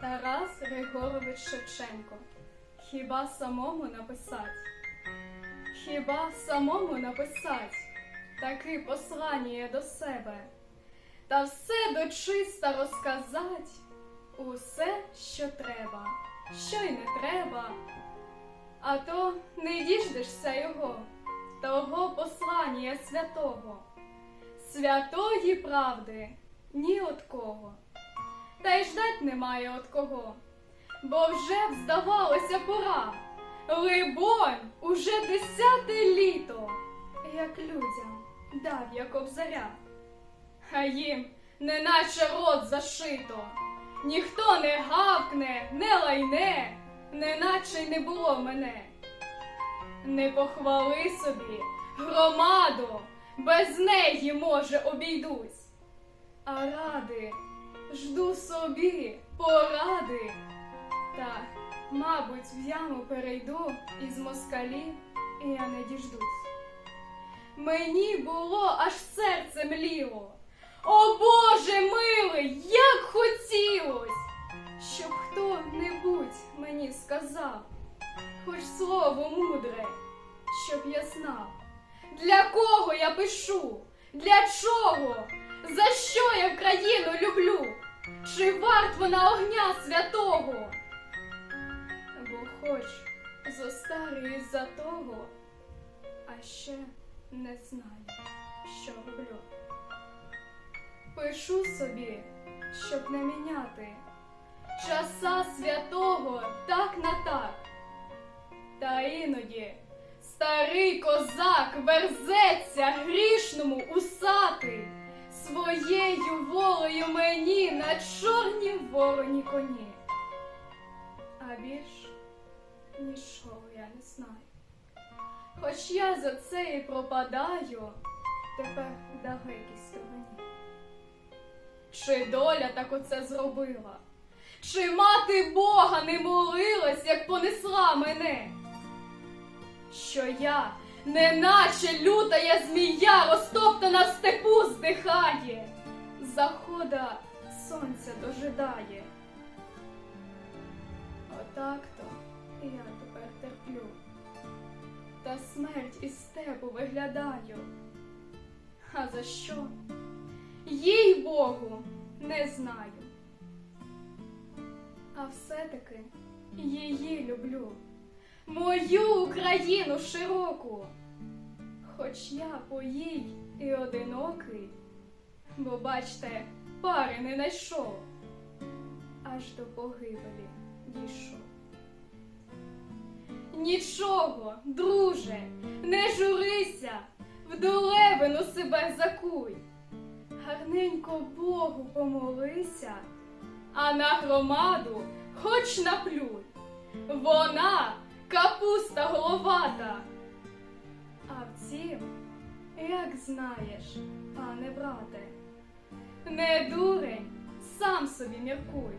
Тарас Григорович Шевченко. Хіба самому написать? Хіба самому написать таке послання до себе? Та все дочиста розказать, усе, що треба, що й не треба. А то не діждешся його, того послання святого, святої правди ні от кого. Та й ждать немає от кого, бо вже б здавалося пора. Либонь, уже десяте літо, як людям дав я кобзаря. А їм неначе рот зашито, ніхто не гавкне, не лайне, неначе й не було мене. Не похвали собі громаду, без неї, може, обійдусь. А ради, жду собі поради. Та, мабуть, в яму перейду із москалів, і я не діждусь. Мені було аж серце мліло. О Боже милий, як хотілось, щоб хто-небудь мені сказав, хоч слово мудре, щоб я знав, для кого я пишу, для чого, за що я країну люблю, чи варт вона огня святого? Бо хоч зостарююсь за того, а ще не знаю, що роблю. Пишу собі, щоб не міняти часа святого так на так. Та іноді старий козак верзеться грішному усати своєю мені на чорній вороні коні. А більш нічого я не знаю. Хоч я за це і пропадаю тепер далекій стороні. Чи доля так оце зробила? Чи мати Бога не молилась, як понесла мене? Що я, неначе лютая змія, розтоптана в степу здихає, захода сонця дожидає. Отак-то я тепер терплю, та смерть із степу виглядаю. А за що? Їй Богу, не знаю. А все-таки її люблю, мою Україну широку, хоч я по їй і одинокий, бо, бачте, пари не найшов, аж до погибелі дійшов. Нічого, друже, не журися, в долевину себе закуй. Гарненько Богу помолися, а на громаду хоч наплюй. Вона капуста головата. А втім, як знаєш, пане брате, не дурень, сам собі міркуй.